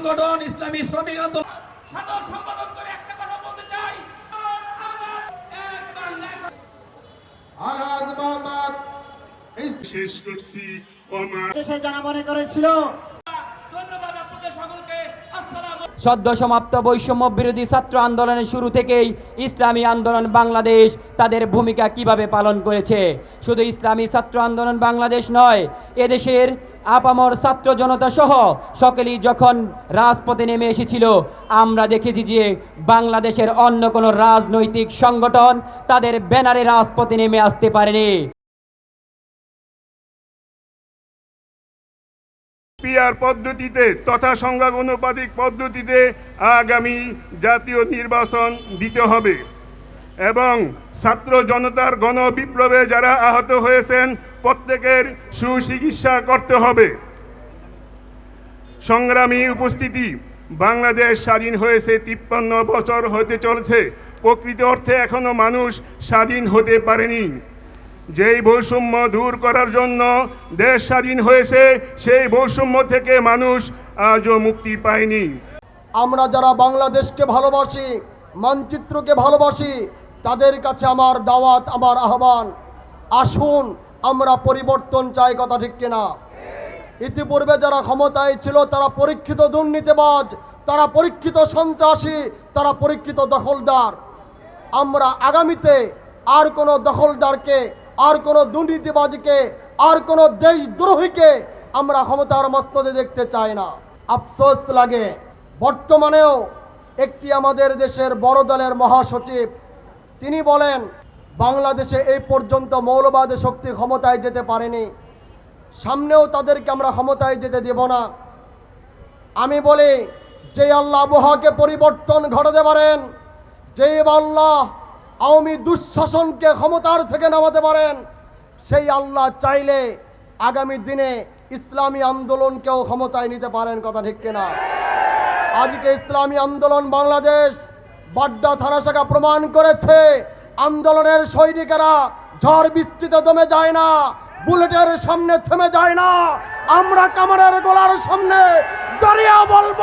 সংগঠন ইসলামী শ্রমিক আন্দোলন। সাদর সম্পাদন করে একটা কথা বলতে চাই। আমরা এক বাংলা এক আনাজ মোহাম্মদ শেষ করছি দেশে যারা মনে করেছিল ধন্যবাদ আপনাদের সকলকে। আসসালামু সদ্য সমাপ্ত বৈষম্য বিরোধী ছাত্র আন্দোলনের শুরু থেকেই ইসলামী আন্দোলন বাংলাদেশ তাদের ভূমিকা কীভাবে পালন করেছে? শুধু ইসলামী ছাত্র আন্দোলন বাংলাদেশ নয় এদেশের আপামর ছাত্র জনতা সহ সকলেই যখন রাজপথে নেমে এসেছিল, আমরা দেখেছি যে বাংলাদেশের অন্য কোনো রাজনৈতিক সংগঠন তাদের ব্যানারে রাজপথে নেমে আসতে পারেনি। পিআর পদ্ধতিতে তথা সংখ্যাগণুপাতিক পদ্ধতিতে আগামী জাতীয় নির্বাচন দিতে হবে। এবং ছাত্র জনতার গণ বিপ্লবে যারা আহত হয়েছেন, প্রত্যেকের সুচিকিৎসা করতে হবে। সংগ্রামী উপস্থিতি, বাংলাদেশ স্বাধীন হয়েছে তিপ্পান্ন বছর হতে চলছে। প্রকৃত অর্থে এখনও মানুষ স্বাধীন হতে পারেনি। যেই বৈষম্য দূর করার জন্য দেশ স্বাধীন হয়েছে, সেই বৈষম্য থেকে মানুষ আজও মুক্তি পায়নি। আমরা যারা বাংলাদেশকে ভালোবাসি, মানচিত্রকে ভালোবাসি তাদের কাছে আমার দাওয়াত, আমার আহ্বান। আসুন, আমরা পরিবর্তন চাই, কথা ঠিক কিনা? ইতিপূর্বে যারা ক্ষমতায় ছিল, তারা পরীক্ষিত দুর্নীতিবাজ, তারা পরীক্ষিত সন্ত্রাসী, তারা পরীক্ষিত দখলদার। আমরা আগামীতে আর কোনো দখলদারকে, আর কোনো দুর্নীতিবাজকে, আর কোনো দেশদ্রোহীকে আমরা ক্ষমতার মস্তদে দেখতে চাই না। আফসোস লাগে। বর্তমানেও একটি আমাদের দেশের বড় দলের মহাসচিব তিনি বলেন, বাংলাদেশে এই পর্যন্ত মৌলবাদী শক্তি ক্ষমতায় যেতে পারেনি। সামনেও তাদেরকে আমরা ক্ষমতায় যেতে দেব না। আমি বলি, যে আল্লাহ আবহাওয়াকে পরিবর্তন ঘটাতে পারেন, যে আল্লাহ আওয়ামী দুঃশাসনকে ক্ষমতার থেকে নামাতে পারেন, সেই আল্লাহ চাইলে আগামী দিনে ইসলামী আন্দোলনকেও ক্ষমতায় নিতে পারেন, কথা ঠিক কিনা? আজকে ইসলামী আন্দোলন বাংলাদেশ বাড্ডা থানা শাখা প্রমাণ করেছে, আন্দোলনের সৈনিকেরা ঝড় বৃষ্টিতে দমে যায় না, বুলেটের সামনে থেমে যায় না, আমরা কামারের গোলার সামনে দাঁড়িয়ে বলব,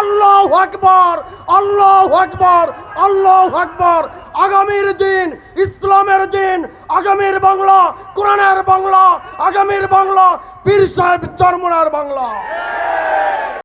আল্লাহ আকবর আল্লাহ আকবর আল্লাহ আকবর। আগামীর দিন ইসলামের দিন, আগামীর বাংলা, কোরআনের বাংলা, আগামীর বাংলা, পীর সাহেব চরমনার বাংলা।